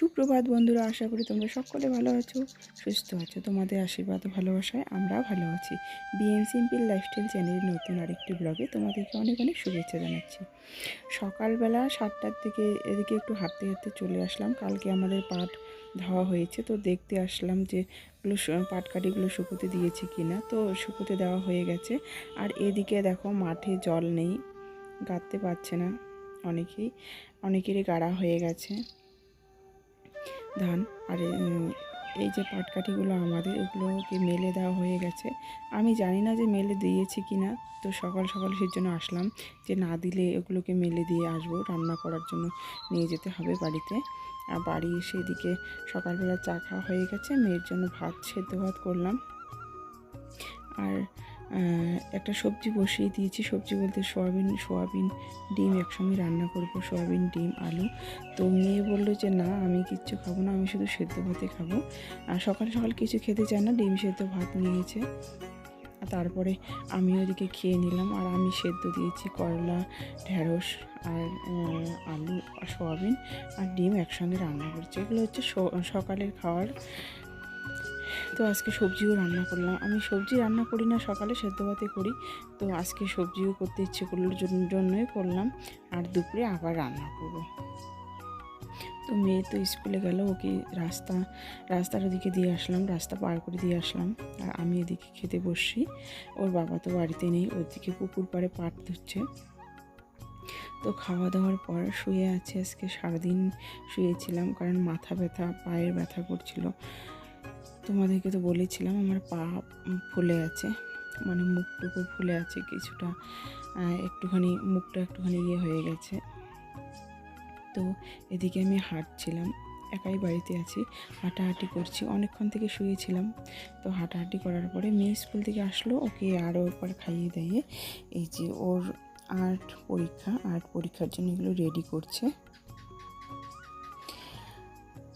সুপ্রভাত বন্ধুরা, আশা করি তোমরা সকলে ভালো আছো, সুস্থ আছো। তোমাদের আশীর্বাদ ভালোবাসায় আমরা ভালো আছি। বিএম সিম্পল লাইফস্টাইল চ্যানেলের নতুন আরেকটি ব্লগে তোমাদেরকে অনেক অনেক শুভেচ্ছা জানাচ্ছি। সকালবেলা সাতটার দিকে এদিকে একটু হাঁটতে হাঁটতে চলে আসলাম। কালকে আমাদের পাট ধাওয়া হয়েছে, তো দেখতে আসলাম যে গুলো পাটকাঠিগুলো শুকোতে দিয়েছে কিনা। তো শুকোতে দেওয়া হয়ে গেছে। আর এদিকে দেখো মাঠে জল নেই, গাঁততে পারছে না অনেকেই। অনেকেরই গাড়া হয়ে গেছে। ধান। আর এই যে পাটকাঠিগুলো আমাদের, এগুলোকে মেলে দেওয়া হয়ে গেছে। আমি জানি না যে মেলে দিয়েছি কি না। তো সকাল সকাল সেই জন্য আসলাম যে না দিলে এগুলোকে মেলে দিয়ে আসব, রান্না করার জন্য নিয়ে যেতে হবে বাড়িতে। আর বাড়ি এসে এদিকে সকালবেলা চা খাওয়া হয়ে গেছে। মেয়ের জন্য ভাত, সেদ্ধ ভাত করলাম। আর একটা সবজি বসিয়ে দিয়েছি। সবজি বলতে সোয়াবিন সোয়াবিন ডিম একসঙ্গে রান্না করব, সোয়াবিন, ডিম, আলু। তো মেয়ে বলল যে, না, আমি কিচ্ছু খাব না, আমি শুধু সেদ্ধ ভাতে খাব। আর সকাল সকাল কিছু খেতে চায় না, ডিম সেদ্ধ ভাত নিয়েছে। তারপরে আমি ওদিকে খেয়ে নিলাম। আর আমি সেদ্ধ দিয়েছি করলা, ঢেঁড়স আর আলু সোয়াবিন আর ডিম একসঙ্গে রান্না করছি। এগুলো হচ্ছে সকালের খাওয়ার তো আজকে সবজিও রান্না করলাম। আমি সবজি রান্না করি না, সকালে সেদ্ধ ভাতে করি। তো আজকে সবজিও করতে ইচ্ছে করল জন্যই করলাম। আর দুপুরে আবার রান্না করব। তো মেয়ে তো স্কুলে গেল, ওকে রাস্তা, রাস্তার ওদিকে দিয়ে আসলাম, রাস্তা পার করে দিয়ে আসলাম। আর আমি এদিকে খেতে বসছি। ওর বাবা তো বাড়িতে নেই, ওদিকে পুকুর পাড়ে পাট ধুচ্ছে তো খাওয়া দাওয়ার পর শুয়ে আছে, আজকে সারাদিন শুয়েছিলাম, কারণ মাথা ব্যথা, পায়ের ব্যথা করছিল। তোমাদেরকে তো বলেছিলাম, আমার পা ফুলে আছে মানে মুখটুকু ফুলে আছে কিছুটা একটুখানি, মুখটা একটুখানি ইয়ে হয়ে গেছে। তো এদিকে আমি হাঁটছিলাম, একাই বাড়িতে আছি, হাঁটাহাঁটি করছি, অনেকক্ষণ থেকে শুয়েছিলাম। তো হাঁটাহাঁটি করার পরে মেয়ে স্কুল থেকে আসলো, ওকে আরও একবার খাইয়ে দিয়ে এই যে ওর আর্ট পরীক্ষা, আর্ট পরীক্ষার জন্য এগুলো রেডি করছে।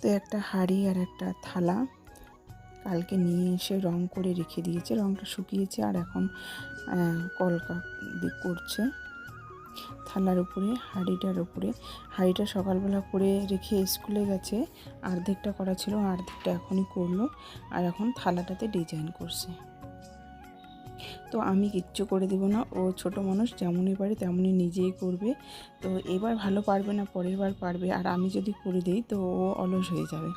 তো একটা হাঁড়ি আর একটা থালা কালকে নিয়ে এসে রং করে রেখে দিয়েছে, রংটা শুকিয়েছে আর এখন কলকা করছে। থালার উপরে, হাঁড়িটার উপরে। হাঁড়িটা সকালবেলা করে রেখে স্কুলে গেছে, অর্ধেকটা করা ছিল, অর্ধেকটা এখনই করল আর এখন থালাটাতে ডিজাইন করছে। তো আমি কিচ্ছু করে দেবো না, ও ছোট মানুষ, যেমনই পারে তেমনই নিজেই করবে। তো এবার ভালো পারবে না, পরের বার পারবে। আর আমি যদি করে দিই, তো ও অলস হয়ে যাবে।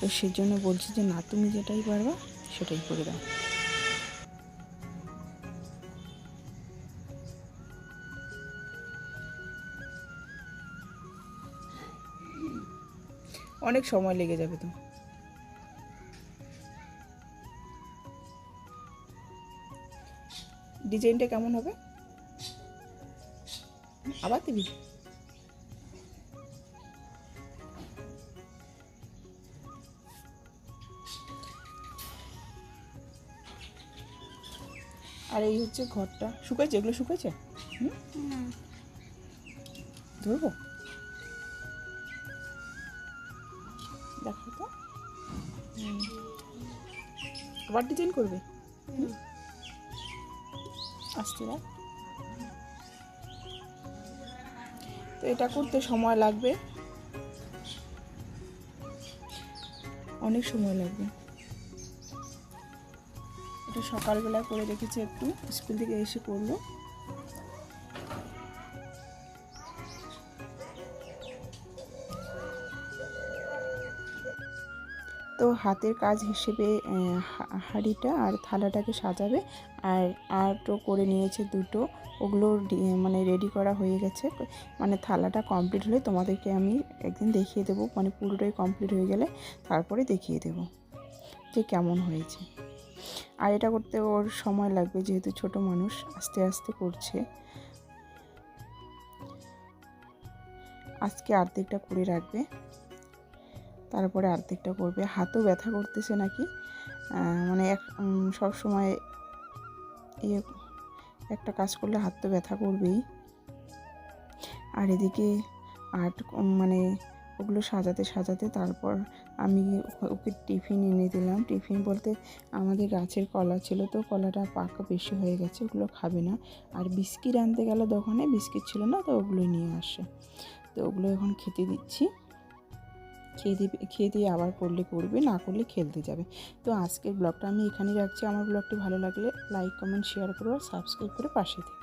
তো সেজন্য বলছি যে, না, তুমি যেটাই পারবা, সেটাই করে দাও। অনেক সময় লেগে যাবে তো। ডিজাইনটা কেমন হবে? আবার দিবি? আর এই হচ্ছে ঘরটা। শুকাইছে? এগুলো শুকাইছে? হুম? ধরবো? দেখো তো। আবার ডিজাইন করবে? আসতে রাখ। তো এটা করতে সময় লাগবে। অনেক সময় লাগবে। এটা সকালবেলা করে রেখেছি একটু, স্কুল থেকে এসে করল তো হাতের কাজ হিসেবে হাঁড়িটা আর থালাটাকে সাজাবে, আর আর্টও করে নিয়েছে দুটো। ওগুলো মানে রেডি করা হয়ে গেছে। মানে থালাটা কমপ্লিট হলে তোমাদেরকে আমি একদিন দেখিয়ে দেবো। মানে পুরোটাই কমপ্লিট হয়ে গেলে তারপরে দেখিয়ে দেবো যে কেমন হয়েছে। আর এটা করতে ওর সময় লাগবে যেহেতু ছোট মানুষ, আস্তে আস্তে করছে। আজকে অর্ধেকটা করে রাখবে। তারপরে অর্ধেকটা করবে। হাতও ব্যথা করতেছে নাকি? মানে এক সব সময় ইয়ে একটা কাজ করলে হাত তো ব্যথা করবেই। আর এদিকে আর্ট মানে ওগুলো সাজাতে সাজাতে তারপর আমি ওকে টিফিন এনে দিলাম। টিফিন বলতে আমাদের গাছের কলা ছিল তো, কলাটা পাকা বেশি হয়ে গেছে, ওগুলো খাবে না। আর বিস্কিট আনতে গেল দোকানে, বিস্কিট ছিল না তো ওগুলোই নিয়ে আসে। তো ওগুলো এখন খেতে দিচ্ছি। খেয়ে দিয়ে খেয়ে দিয়ে আবার পড়লে পড়বে না করলে খেলতে যাবে। তো আজকের ব্লগটা আমি এখানেই রাখছি। আমার ব্লগটি ভালো লাগলে লাইক, কমেন্ট, শেয়ার করো আর সাবস্ক্রাইব করে পাশে থেকে।